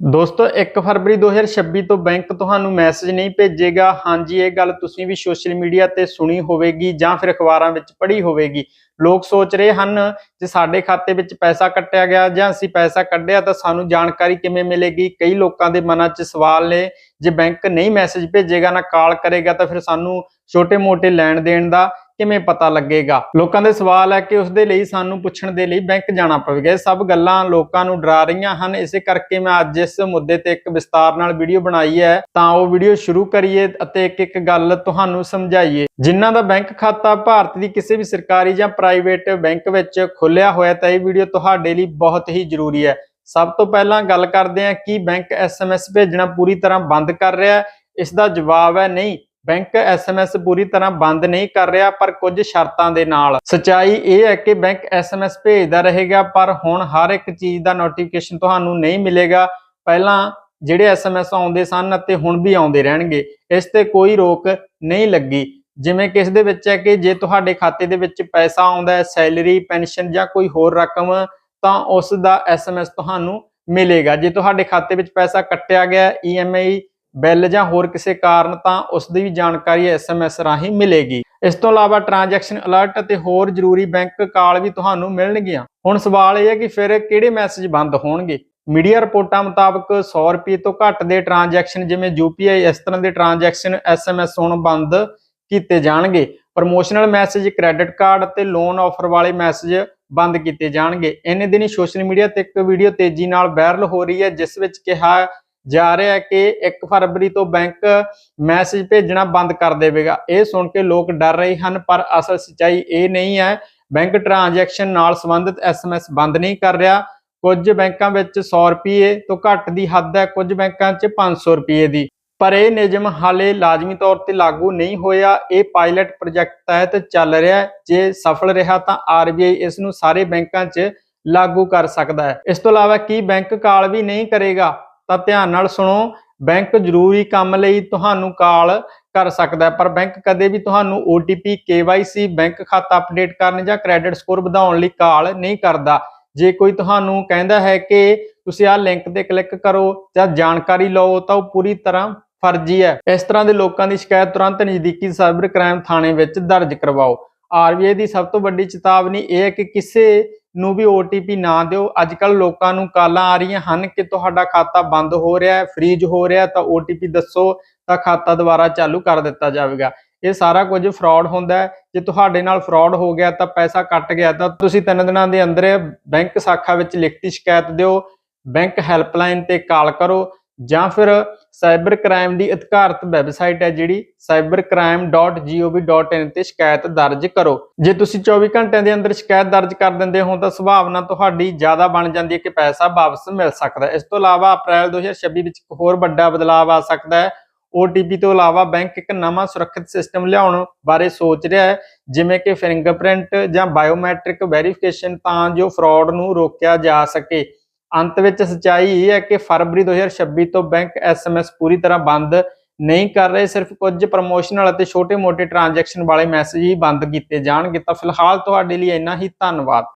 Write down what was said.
ਦੋਸਤੋ 1 ਫਰਵਰੀ 2026 ਤੋਂ ਬੈਂਕ ਤੁਹਾਨੂੰ ਮੈਸੇਜ ਨਹੀਂ ਭੇਜੇਗਾ। ਹਾਂਜੀ, ਇਹ ਗੱਲ ਤੁਸੀਂ ਵੀ ਸੋਸ਼ਲ ਮੀਡੀਆ ਤੇ ਸੁਣੀ ਹੋਵੇਗੀ ਜਾਂ ਫਿਰ ਅਖਬਾਰਾਂ ਵਿੱਚ ਪੜ੍ਹੀ ਹੋਵੇਗੀ। ਲੋਕ ਸੋਚ ਰਹੇ ਹਨ ਜੇ ਸਾਡੇ ਖਾਤੇ ਵਿੱਚ ਪੈਸਾ ਕੱਟਿਆ ਗਿਆ ਜਾਂ ਅਸੀਂ ਪੈਸਾ ਕੱਢਿਆ ਤਾਂ ਸਾਨੂੰ ਜਾਣਕਾਰੀ ਕਿਵੇਂ ਮਿਲੇਗੀ? ਕਈ ਲੋਕਾਂ ਦੇ ਮਨਾਂ 'ਚ ਸਵਾਲ ਨੇ, ਜੇ ਬੈਂਕ ਨਹੀਂ ਮੈਸੇਜ ਭੇਜੇਗਾ, ਨਾ ਕਾਲ ਕਰੇਗਾ ਤਾਂ ਫਿਰ ਸਾਨੂੰ ਛੋਟੇ-ਮੋਟੇ ਲੈਣ ਦੇਣ ਦਾ ਕਿਵੇਂ ਪਤਾ ਲੱਗੇਗਾ? ਲੋਕਾਂ ਦੇ ਸਵਾਲ ਹੈ ਕਿ ਉਸ ਦੇ ਲਈ ਸਾਨੂੰ ਪੁੱਛਣ ਦੇ ਲਈ ਬੈਂਕ ਜਾਣਾ ਪਵੇਗਾ। ਇਹ ਸਭ ਗੱਲਾਂ ਲੋਕਾਂ ਨੂੰ ਡਰਾ ਰਹੀਆਂ ਹਨ। ਇਸੇ ਕਰਕੇ ਮੈਂ ਅੱਜ ਇਸ ਮੁੱਦੇ ਤੇ ਇੱਕ ਵਿਸਤਾਰ ਨਾਲ ਵੀਡੀਓ ਬਣਾਈ ਹੈ। ਤਾਂ ਉਹ ਵੀਡੀਓ ਸ਼ੁਰੂ ਕਰੀਏ ਅਤੇ ਇੱਕ ਇੱਕ ਗੱਲ ਤੁਹਾਨੂੰ ਸਮਝਾਈਏ। ਜਿਨ੍ਹਾਂ ਦਾ ਬੈਂਕ ਖਾਤਾ ਭਾਰਤ ਦੀ ਕਿਸੇ ਵੀ ਸਰਕਾਰੀ ਜਾਂ ਪ੍ਰਾਈਵੇਟ ਬੈਂਕ ਵਿੱਚ ਖੁੱਲਿਆ ਹੋਇਆ ਤਾਂ ਇਹ ਵੀਡੀਓ ਤੁਹਾਡੇ ਲਈ ਬਹੁਤ ਹੀ ਜ਼ਰੂਰੀ ਹੈ। ਸਭ ਤੋਂ ਪਹਿਲਾਂ ਗੱਲ ਕਰਦੇ ਹਾਂ ਕਿ ਬੈਂਕ ਐਸਐਮਐਸ ਭੇਜਣਾ ਪੂਰੀ ਤਰ੍ਹਾਂ ਬੰਦ ਕਰ ਰਿਹਾ ਹੈ। ਇਸ ਦਾ ਜਵਾਬ ਹੈ ਨਹੀਂ। ਬੈਂਕ ਐਸਐਮਐਸ ਪੂਰੀ ਤਰ੍ਹਾਂ ਬੰਦ ਨਹੀਂ ਕਰ ਰਿਹਾ, ਪਰ ਕੁਝ ਸ਼ਰਤਾਂ ਦੇ ਨਾਲ। ਸਚਾਈ ਇਹ ਹੈ ਕਿ ਬੈਂਕ ਐਸਐਮਐਸ ਭੇਜਦਾ ਰਹੇਗਾ, ਪਰ ਹੁਣ ਹਰ ਇੱਕ ਚੀਜ਼ ਦਾ ਨੋਟੀਫਿਕੇਸ਼ਨ ਤੁਹਾਨੂੰ ਨਹੀਂ ਮਿਲੇਗਾ। ਪਹਿਲਾਂ ਜਿਹੜੇ ਐਸਐਮਐਸ ਆਉਂਦੇ ਸਨ ਅਤੇ ਹੁਣ ਵੀ ਆਉਂਦੇ ਰਹਿਣਗੇ, ਇਸ ਤੇ ਕੋਈ ਰੋਕ ਨਹੀਂ ਲੱਗੀ। ਜਿਵੇਂ ਕਿ ਇਸ ਦੇ ਵਿੱਚ ਹੈ ਕਿ ਜੇ ਤੁਹਾਡੇ ਖਾਤੇ ਦੇ ਵਿੱਚ ਪੈਸਾ ਆਉਂਦਾ ਹੈ, ਸੈਲਰੀ, ਪੈਨਸ਼ਨ ਜਾਂ ਕੋਈ ਹੋਰ ਰਕਮ, ਤਾਂ ਉਸ ਦਾ ਐਸਐਮਐਸ ਤੁਹਾਨੂੰ ਮਿਲੇਗਾ। ਜੇ ਤੁਹਾਡੇ ਖਾਤੇ ਵਿੱਚ ਪੈਸਾ ਕੱਟਿਆ ਗਿਆ ਈਐਮਆਈ ਬਿੱਲ ਜਾਂ ਹੋਰ ਕਿਸੇ ਕਾਰਨ ਤਾਂ ਉਸ ਦੀ ਵੀ ਜਾਣਕਾਰੀ ਐਸਐਮਐਸ ਰਾਹੀਂ ਮਿਲੇਗੀ। ਇਸ ਤੋਂ ਇਲਾਵਾ ਟ੍ਰਾਂਜੈਕਸ਼ਨ ਅਲਰਟ ਅਤੇ ਹੋਰ ਜ਼ਰੂਰੀ ਬੈਂਕ ਕਾਲ ਵੀ ਤੁਹਾਨੂੰ ਮਿਲਣਗੀਆਂ। ਹੁਣ ਸਵਾਲ ਇਹ ਹੈ ਕਿ ਫਿਰ ਕਿਹੜੇ ਮੈਸੇਜ ਬੰਦ ਹੋਣਗੇ? ਮੀਡੀਆ ਰਿਪੋਰਟਾਂ ਮੁਤਾਬਕ 100 ਰੁਪਏ ਤੋਂ ਘੱਟ ਦੇ ਟ੍ਰਾਂਜੈਕਸ਼ਨ ਜਿਵੇਂ ਯੂਪੀਆਈ ਇਸ ਤਰ੍ਹਾਂ ਦੇ ਟ੍ਰਾਂਜੈਕਸ਼ਨ ਐਸਐਮਐਸ ਹੁਣ ਬੰਦ ਕੀਤੇ ਜਾਣਗੇ। ਪ੍ਰਮੋਸ਼ਨਲ ਮੈਸੇਜ, ਕ੍ਰੈਡਿਟ ਕਾਰਡ ਅਤੇ ਲੋਨ ਆਫਰ ਵਾਲੇ ਮੈਸੇਜ ਬੰਦ ਕੀਤੇ ਜਾਣਗੇ। ਇਹਨੇ ਦਿਨੀ ਸੋਸ਼ਲ ਮੀਡੀਆ ਤੇ ਇੱਕ ਵੀਡੀਓ ਤੇਜ਼ੀ ਨਾਲ ਵਾਇਰਲ ਹੋ ਰਹੀ ਹੈ, ਜਿਸ ਵਿੱਚ ਕਿਹਾ ਜਾ ਰਿਹਾ ਕਿ 1 ਫਰਵਰੀ ਤੋਂ ਬੈਂਕ ਮੈਸੇਜ ਭੇਜਣਾ ਬੰਦ ਕਰ ਦੇਵੇਗਾ। ਇਹ ਸੁਣ ਕੇ ਲੋਕ ਡਰ ਰਹੇ ਹਨ, ਪਰ ਅਸਲ ਸੱਚਾਈ ਇਹ ਨਹੀਂ ਹੈ। ਬੈਂਕ ਟ੍ਰਾਂਜੈਕਸ਼ਨ ਨਾਲ ਸੰਬੰਧਿਤ ਐਸਐਮਐਸ ਬੰਦ ਨਹੀਂ ਕਰ ਰਿਹਾ। ਕੁਝ ਬੈਂਕਾਂ ਵਿੱਚ 100 ਰੁਪਏ ਤੋਂ ਘੱਟ ਦੀ ਹੱਦ ਹੈ, ਕੁਝ ਬੈਂਕਾਂ 'ਚ 500 ਰੁਪਏ ਦੀ। ਪਰ ਇਹ ਨਿਯਮ ਹਾਲੇ ਲਾਜ਼ਮੀ ਤੌਰ ਤੇ ਲਾਗੂ ਨਹੀਂ ਹੋਇਆ। ਇਹ ਪਾਇਲਟ ਪ੍ਰੋਜੈਕਟ ਤਹਿਤ ਚੱਲ ਰਿਹਾ ਹੈ। ਜੇ ਸਫਲ ਰਿਹਾ ਤਾਂ ਆਰਬੀਆਈ ਇਸ ਨੂੰ ਸਾਰੇ ਬੈਂਕਾਂ 'ਚ ਲਾਗੂ ਕਰ ਸਕਦਾ ਹੈ। ਇਸ ਤੋਂ ਇਲਾਵਾ ਕੀ ਬੈਂਕ ਕਾਲ ਵੀ ਨਹੀਂ ਕਰੇਗਾ? ਤਾਂ ਧਿਆਨ ਨਾਲ ਸੁਣੋ, ਬੈਂਕ ਜ਼ਰੂਰੀ ਕੰਮ ਲਈ ਤੁਹਾਨੂੰ ਕਾਲ ਕਰ ਸਕਦਾ ਪਰ ਬੈਂਕ ਕਦੇ ਵੀ ਤੁਹਾਨੂੰ OTP KYC ਬੈਂਕ ਖਾਤਾ ਅਪਡੇਟ ਕਰਨ ਜਾਂ ਕ੍ਰੈਡਿਟ ਸਕੋਰ ਵਧਾਉਣ ਲਈ ਕਾਲ ਨਹੀਂ ਕਰਦਾ। ਜੇ ਕੋਈ ਤੁਹਾਨੂੰ ਕਹਿੰਦਾ ਹੈ ਕਿ ਤੁਸੀਂ ਆਹ ਲਿੰਕ ਤੇ ਕਲਿੱਕ ਕਰੋ ਜਾਂ ਜਾਣਕਾਰੀ ਲਓ, ਤਾਂ ਉਹ ਪੂਰੀ ਤਰ੍ਹਾਂ ਫਰਜ਼ੀ ਹੈ। ਇਸ ਤਰ੍ਹਾਂ ਦੇ ਲੋਕਾਂ ਦੀ ਸ਼ਿਕਾਇਤ ਤੁਰੰਤ ਨਜ਼ਦੀਕੀ ਸਾਈਬਰ ਕ੍ਰਾਈਮ ਥਾਣੇ ਵਿੱਚ ਦਰਜ ਕਰਵਾਓ। ਆਰਬੀਆਈ ਦੀ ਸਭ ਤੋਂ ਵੱਡੀ ਚੇਤਾਵਨੀ ਇਹ ਹੈ ਕਿ ਕਿਸੇ ਨੂੰ ਵੀ OTP ਨਾ ਦਿਓ। ਅੱਜ ਕੱਲ ਲੋਕਾਂ ਨੂੰ ਕਾਲਾਂ ਆ ਰਹੀਆਂ ਹਨ ਕਿ ਤੁਹਾਡਾ ਖਾਤਾ ਬੰਦ ਹੋ ਰਿਹਾ ਹੈ ਫ੍ਰੀਜ ਹੋ ਰਿਹਾ ਹੈ, ਤਾਂ OTP ਦੱਸੋ, ਤਾਂ ਖਾਤਾ ਦੁਬਾਰਾ ਚਾਲੂ ਕਰ ਦਿੱਤਾ ਜਾਵੇਗਾ। ਇਹ ਸਾਰਾ ਕੁਝ ਫਰਾਡ ਹੁੰਦਾ ਹੈ। ਜੇ ਤੁਹਾਡੇ ਨਾਲ ਫਰਾਡ ਹੋ ਗਿਆ ਤਾਂ ਪੈਸਾ ਕੱਟ ਗਿਆ, ਤਾਂ ਤੁਸੀਂ ਤਿੰਨ ਦਿਨਾਂ ਦੇ ਅੰਦਰ ਬੈਂਕ ਸ਼ਾਖਾ ਵਿੱਚ ਲਿਖਤੀ ਸ਼ਿਕਾਇਤ ਦਿਓ। ਬੈਂਕ ਹੈਲਪਲਾਈਨ ਤੇ ਕਾਲ ਕਰੋ। ਜਾਂ ਫਿਰ ਸਾਈਬਰ ਕ੍ਰਾਈਮ ਦੀ ਅਧਿਕਾਰਤ ਵੈਬਸਾਈਟ ਹੈ ਜਿਹੜੀ cybercrime.gov.in ਤੇ ਸ਼ਿਕਾਇਤ ਦਰਜ ਕਰੋ। ਜੇ ਤੁਸੀਂ 24 ਘੰਟਿਆਂ ਦੇ ਅੰਦਰ ਸ਼ਿਕਾਇਤ ਦਰਜ ਕਰ ਦਿੰਦੇ ਹੋ ਤਾਂ ਸੰਭਾਵਨਾ ਤੁਹਾਡੀ ਜ਼ਿਆਦਾ ਬਣ ਜਾਂਦੀ ਹੈ ਕਿ ਪੈਸਾ ਵਾਪਸ ਮਿਲ ਸਕਦਾ ਹੈ। ਇਸ ਤੋਂ ਇਲਾਵਾ ਅਪ੍ਰੈਲ 2026 ਵਿੱਚ ਇੱਕ ਹੋਰ ਵੱਡਾ ਬਦਲਾਅ ਆ ਸਕਦਾ ਹੈ। OTP ਤੋਂ ਇਲਾਵਾ ਬੈਂਕ ਇੱਕ ਨਵਾਂ ਸੁਰੱਖਿਅਤ ਸਿਸਟਮ ਲਿਆਉਣ ਬਾਰੇ ਸੋਚ ਰਿਹਾ ਹੈ, ਜਿਵੇਂ ਕਿ ਫਿੰਗਰਪ੍ਰਿੰਟ ਜਾਂ ਬਾਇਓਮੈਟ੍ਰਿਕ ਵੈਰੀਫਿਕੇਸ਼ਨ ਤਾਂ ਜੋ ਫਰਾਡ ਨੂੰ ਰੋਕਿਆ ਜਾ ਸਕੇ। ਅੰਤ ਵਿੱਚ ਸਚਾਈ ਇਹ ਹੈ ਕਿ ਫਰਵਰੀ 2026 ਤੋਂ ਬੈਂਕ ਐਸਐਮਐਸ ਪੂਰੀ ਤਰ੍ਹਾਂ ਬੰਦ ਨਹੀਂ ਕਰ ਰਹੇ, ਸਿਰਫ ਕੁਝ ਪ੍ਰਮੋਸ਼ਨਲ ਅਤੇ ਛੋਟੇ-ਮੋਟੇ ਟ੍ਰਾਂਜੈਕਸ਼ਨ ਵਾਲੇ ਮੈਸੇਜ ਹੀ ਬੰਦ ਕੀਤੇ ਜਾਣਗੇ। ਤਾਂ ਫਿਲਹਾਲ ਤੁਹਾਡੇ ਲਈ ਇੰਨਾ ਹੀ, ਧੰਨਵਾਦ।